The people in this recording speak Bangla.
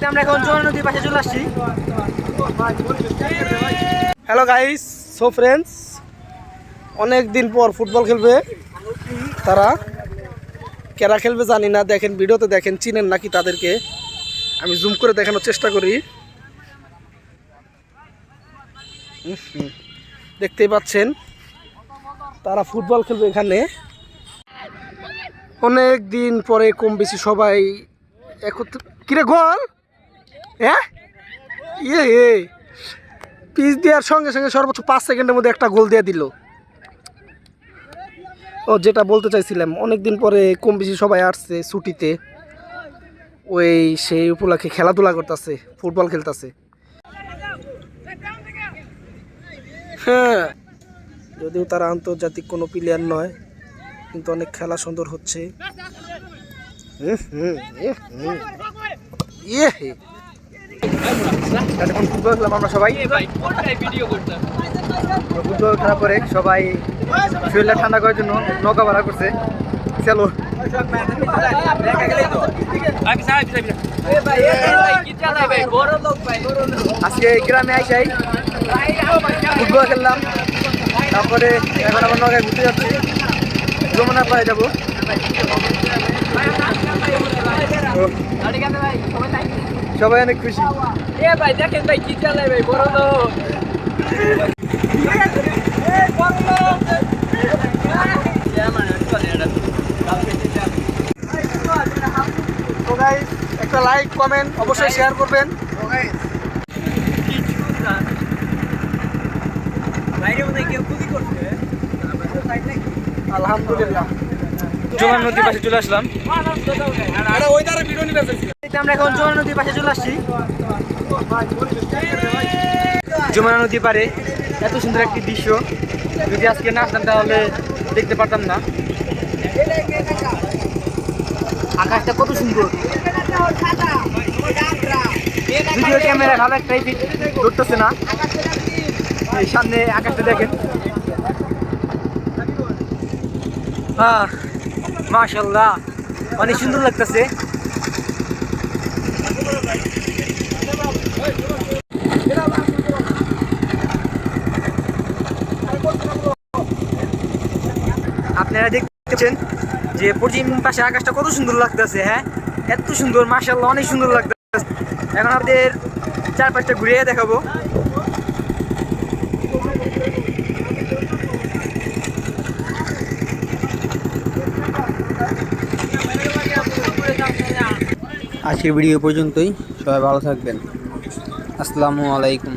তো আমরা এখন জোয়ার নদীর পাশে চলে আসছি। হ্যালো গাইস সো ফ্রেন্ডস অনেক দিন পর ফুটবল খেলবে তারা। কেরা খেলবে জানি না, দেখেন ভিডিওতে দেখেন, চিনেন নাকি তাদেরকে। আমি জুম করে দেখানোর চেষ্টা করি। দেখতেই পাচ্ছেন, তারা ফুটবল খেলবে এখানে। অনেক দিন পরে কম বেশি সবাই একত্র কিরে গোল! হ্যাঁ? ইয়ে এ পিচ দেওয়ার সঙ্গে সঙ্গে সর্বোচ্চ পাঁচ সেকেন্ডের মধ্যে একটা গোল দিয়ে দিল। ও যেটা বলতে চাইছিলাম অনেক দিন পরে কম বেশি সবাই আসছে ছুটিতে। ওই সেই উপলক্ষে খেলাধুলা করতেছে ফুটবল খেলতেছে। হ্যাঁ। যদিও তারা আন্তর্জাতিক কোনো প্লেয়ার নয় কিন্তু অনেক খেলা সুন্দর হচ্ছে। হুম, হুম, ইয়ে, হুম। ইয়ে এখন ফুটবল খেলাম আমরা সবাই ফুটবল খেলা পরে সবাই শরীরটা ঠান্ডা করার জন্য নৌকা ভাড়া করছে চলো আজকে গ্রামে আইসাই ফুটবল খেললাম তারপরে এখন আবার নৌকায় ঘুরতে যাচ্ছি যমুনা পাড়ে যাব সবাই অনেক খুশি। ভাই দেখেন ভাই কি চালাই ভাই বড় লোক। একটা লাইক কমেন্ট অবশ্যই শেয়ার করবেন। আলহামদুলিল্লাহ। জোয়ার নদীর পাশে চলে আসলাম। আমরা এখন জোয়ার নদীর পাশে চলে আসছি। যমুনা নদী পারে এত সুন্দর একটি দৃশ্য। যদি আজকে না আসতাম তাহলে দেখতে পারতাম না। আকাশটা কত সুন্দর। ভিডিও ক্যামেরা ভালো একটা ধরতেছে না। সামনে আকাশটা দেখেন। আহ মাশাল্লাহ অনেক সুন্দর লাগতেছে। আপনারা দেখতেছেন যে পশ্চিম পাশে আকাশটা কত সুন্দর লাগতেছে হ্যাঁ? এত সুন্দর মাশাল্লাহ অনেক সুন্দর লাগতেছে। এখন আপনাদের চারপাশটা ঘুরিয়ে দেখাবো। আজকের ভিডিও পর্যন্তই। সবাই ভালো থাকবেন। আসসালামু আলাইকুম।